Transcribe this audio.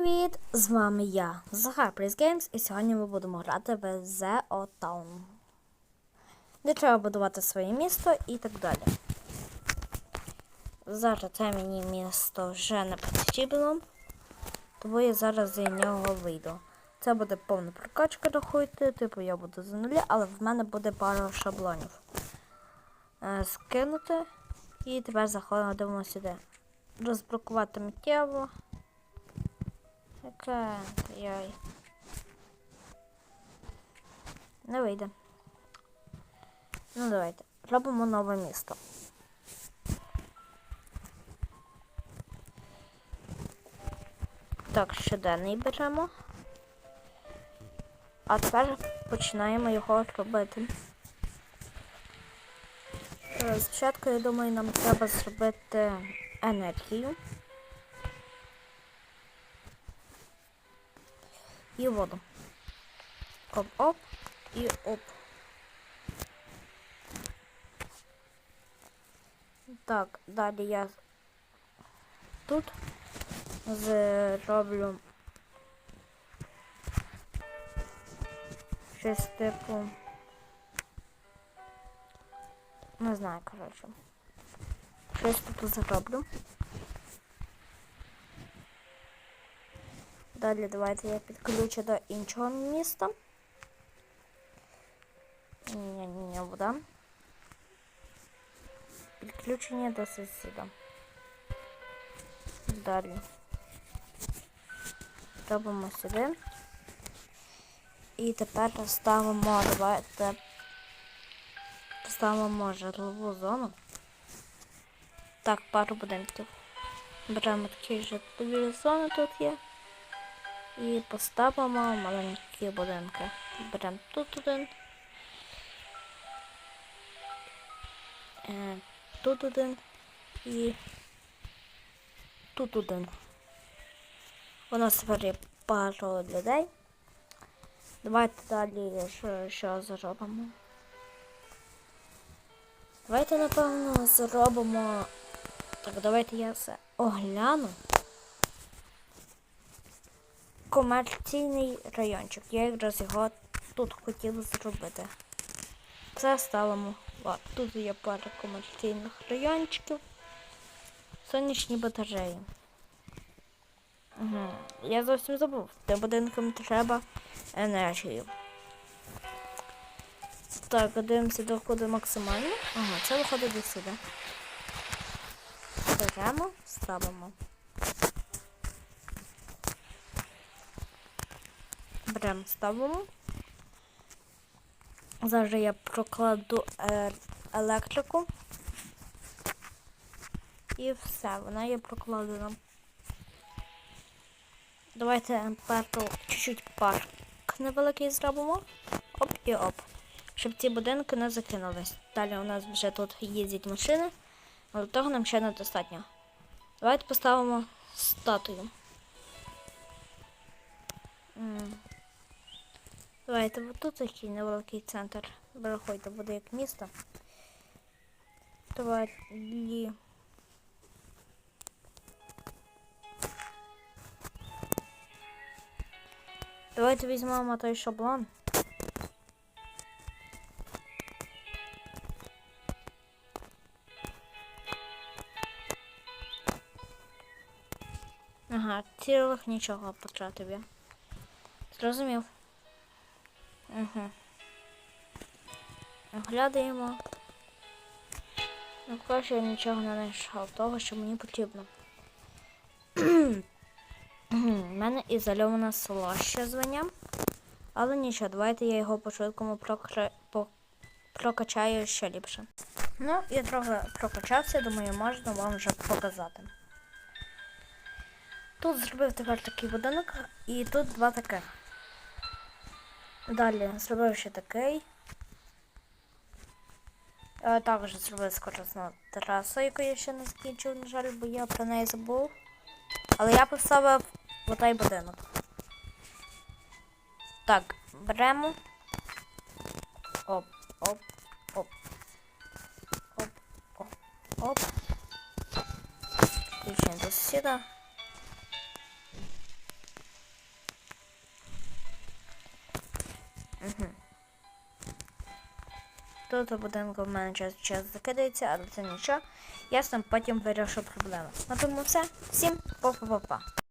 Привіт! З вами я, Захар Price Games, і сьогодні ми будемо грати в The O Town. Де треба будувати своє місто і так далі. Зараз це мені місто вже не потрібно, тому я зараз за нього вийду. Це буде повна прокачка, рахуйте, типу я буду за нулі, але в мене буде пара шаблонів. Е, скинути. І тепер заходимо сюди. Розблокувати миттєво. Яка яй. Не вийде. Ну давайте. Робимо нове місто. Так, щоденний беремо. А тепер починаємо його робити. Е, Спочатку, я думаю, нам треба зробити енергію. І воду. Оп-оп і оп. Так, далі я тут зроблю щось типу. Не знаю, коротше. Щось тут зроблю. Далі давайте я підключу до іншого міста. Ні, ні, ні, вода. Підключення до сусіда. Далі. Робимо сюди. І тепер ставимо, давайте поставимо житлову зону. Так, пару будинків. Беремо такі житлові зони тут є. І поставимо маленькі будинки. Беремо тут один. Е, тут один і тут один. У нас тепер пару людей. Давайте далі що зробимо. Давайте, напевно, зробимо. Так, давайте я все огляну. Комерційний райончик. Я якраз його тут хотіла зробити. Це ставимо. Тут є пара комерційних райончиків. Сонячні батареї. Угу. Я зовсім забув. Тим будинкам треба енергію. Так, дивимося доходи максимально. Ага, це виходить до сюди. Беремо, ставимо. Беремо, ставимо. Зараз я прокладу е електрику. І все, вона є прокладена. Давайте першу чуть-чуть парк невеликий зробимо. Оп і оп. Щоб ці будинки не закинулись. Далі у нас вже тут їздять машини, але того нам ще недостатньо. Давайте поставимо статую. Давайте тут такий невеликий центр. Виходьте, буде як місто. Давай. Давайте візьмемо той шаблон. Ага, цілих нічого потратив я. Зрозумів. Угу. Оглядаємо. Ну, коротше, я нічого не знайшов того, що мені потрібно. У мене ізольоване село ще звенням. Але нічого, давайте я його по швидкому прокра... по... прокачаю ще ліпше. Ну, я трохи прокачався, думаю, можна вам вже показати. Тут зробив тепер такий будинок і тут два таких. Далі зробив ще такий. Е, Також зробив скоросну терасу, яку я ще не закінчив, на жаль, бо я про неї забув. Але я поставив отай будинок. Так, беремо. Оп, оп, оп. Оп, оп, оп. Включаємо до сусіда. Тут у будинку в мене час час закидається, але це нічого. Я сам потім вирішу проблеми. На тому все. Всім па-па-па-па.